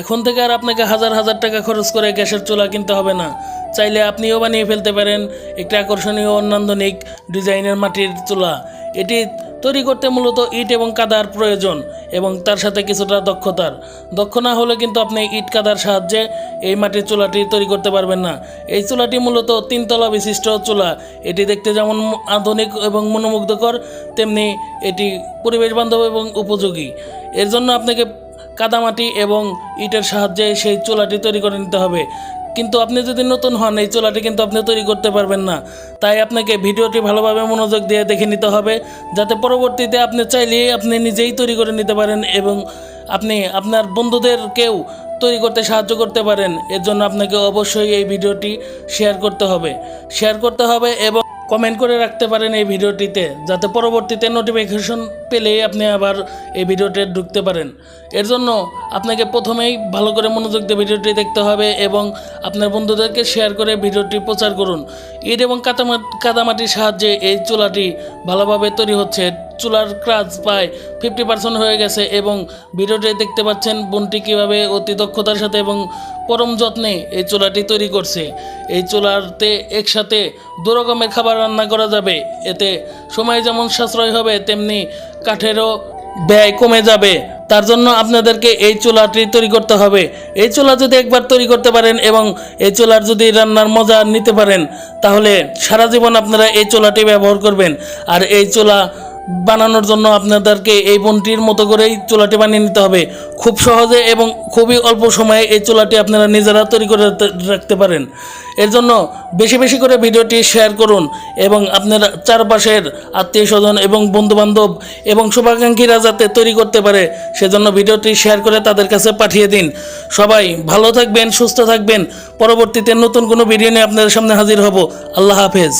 এখন থেকে আর আপনাকে হাজার হাজার টাকা খরচ করে গ্যাসের চুলা কিনতে হবে না। চাইলে আপনিও বানিয়ে ফেলতে পারেন একটি আকর্ষণীয় অন্যান্দনিক ডিজাইনের মাটির চুলা। এটি তৈরি করতে মূলত ইট এবং কাদার প্রয়োজন এবং তার সাথে কিছুটা দক্ষতার। দক্ষ না হলে কিন্তু আপনি ইট, কাদার সাহায্যে এই মাটির চুলাটি তৈরি করতে পারবেন না। এই চুলাটি মূলত তিনতলা বিশিষ্ট চুলা। এটি দেখতে যেমন আধুনিক এবং মনোমুগ্ধকর, তেমনি এটি পরিবেশ বান্ধব এবং উপযোগী। এর জন্য আপনাকে কাদামাটি এবং ইটের সাহায্যে সেই চুলাটি তৈরি করে নিতে হবে। কিন্তু আপনি যদি নতুন হন, এই চুলাটি কিন্তু আপনি তৈরি করতে পারবেন না। তাই আপনাকে ভিডিওটি ভালোভাবে মনোযোগ দিয়ে দেখে নিতে হবে, যাতে পরবর্তীতে আপনি চাইলেই আপনি নিজেই তৈরি করে নিতে পারেন এবং আপনি আপনার বন্ধুদেরকেও তৈরি করতে সাহায্য করতে পারেন। এর জন্য আপনাকে অবশ্যই এই ভিডিওটি শেয়ার করতে হবে। শেয়ার করতে হবে এবং কমেন্ট করে রাখতে পারেন এই ভিডিওটিতে, যাতে পরবর্তীতে নোটিফিকেশন পেলেই আপনি আবার এই ভিডিওতে ঢুকতে পারেন। এর জন্য আপনাকে প্রথমেই ভালো করে মনোযোগ দিয়ে ভিডিওটি দেখতে হবে এবং আপনার বন্ধুদেরকে শেয়ার করে ভিডিওটি প্রচার করুন। ইট এবং কাদামা কাদামাটির সাহায্যে এই চুলাটি ভালোভাবে তৈরি হচ্ছে। চুলার ক্রাজ প্রায় ফিফটি পার্সেন্ট হয়ে গেছে এবং ভিডিওটি দেখতে পাচ্ছেন বোনটি কীভাবে অতি দক্ষতার সাথে এবং পরম যত্নে এই চুলাটি তৈরি করছে। এই চুলাতে একসাথে দু রকমের খাবার রান্না করা যাবে। এতে সময় যেমন সাশ্রয় হবে, তেমনি কাঠেরও ব্যয় কমে যাবে। তার জন্য আপনাদেরকে এই চুলাটি তৈরি করতে হবে। এই চুলা যদি একবার তৈরি করতে পারেন এবং এই চুলার যদি রান্নার মজা নিতে পারেন, তাহলে সারা জীবন আপনারা এই চুলাটি ব্যবহার করবেন। আর এই চুলা বানানোর জন্য আপনাদেরকে এই বনটির মতো করেই চুলাটি বানিয়ে নিতে হবে। খুব সহজে এবং খুবই অল্প সময়ে এই চুলাটি আপনারা নিজেরা তৈরি করে রাখতে- পারেন। এর জন্য বেশি বেশি করে ভিডিওটি শেয়ার করুন এবং আপনার চারপাশের আত্মীয় স্বজন এবং বন্ধুবান্ধব এবং শুভাকাঙ্ক্ষীরা যাতে তৈরি করতে পারে, সেজন্য ভিডিওটি শেয়ার করে তাদের কাছে পাঠিয়ে দিন। সবাই ভালো থাকবেন, সুস্থ থাকবেন। পরবর্তীতে নতুন কোনো ভিডিও নিয়ে আপনাদের সামনে হাজির হব। আল্লাহ হাফেজ।